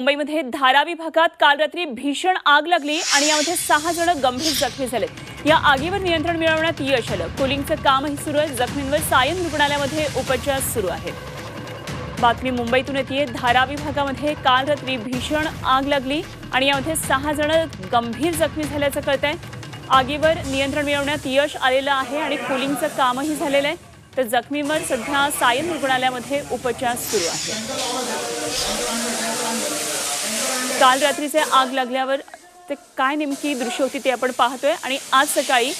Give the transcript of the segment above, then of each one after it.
मुंबईमध्ये धारावी भागात काल रात्री भीषण आग लागली आणि यामध्ये सहा जण गंभीर जखमी झालेत या आगीवर नियंत्रण मिळवण्यात यश आलं. कुलिंगचं कामही सुरू आहे. जखमींवर सायन रुग्णालयामध्ये उपचार सुरू आहेत. बातमी मुंबईतून येते धारावी भागामध्ये काल रात्री भीषण आग लागली आणि यामध्ये सहा जण गंभीर जखमी झाल्याचं कळत आहे आगीवर नियंत्रण मिळवण्यात यश आलेलं आहे आणि कुलिंगचं कामही झालेलं आहे. तर जखमींवर सध्या सायन रुग्णालयामध्ये उपचार सुरू आहेत. काल रात्रीचे आग लागल्यावर ते काय नेमकी दृश्य होती ते आपण पाहतोय. आणि आज सकाळी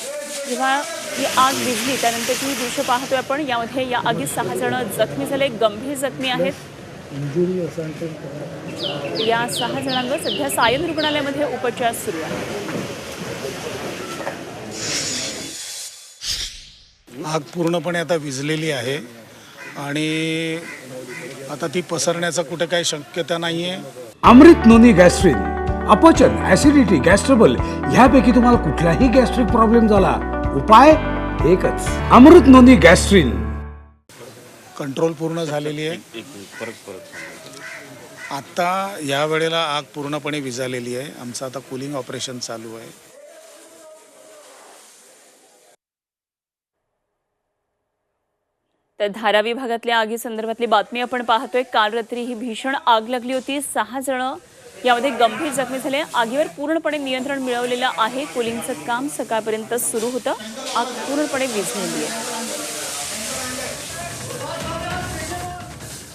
जेव्हा ही आग विझली त्यानंतरची ही दृश्य पाहतोय आपण. यामध्ये या आगीत सहा जण जखमी झाले गंभीर जखमी आहेत. या सहा जणांवर सध्या सायन रुग्णालयामध्ये उपचार सुरू आहेत. आग पूर्णपणे आता विझलेली आहे. आणि आता ती पसरण्याचा कुठे काही शक्यता नाही आहे अमृत नोनी गॅस्ट्रिन अपचन ऍसिडिटी गॅस्ट्रबल ह्यापैकी तुम्हाला कुठलाही गॅस्ट्रिक प्रॉब्लेम झाला उपाय एकच अमृत नोनी गॅस्ट्रिन. कंट्रोल पूर्ण झालेली आहे. आत्ता या वेळेला आग पूर्णपणे विझालेली आहे. आमचं आता कुलिंग ऑपरेशन चालू आहे. तर धारावी भागातल्या आगी संदर्भातली बातमी आपण पाहतोय. काल रात्री ही भीषण आग लागली होती. सहा जण यामध्ये गंभीर जखमी झाले. आगीवर पूर्णपणे नियंत्रण मिळवलेलं आहे. कुलिंगचं काम सकाळपर्यंत सुरू होतं. आग पूर्णपणे विझलेली आहे.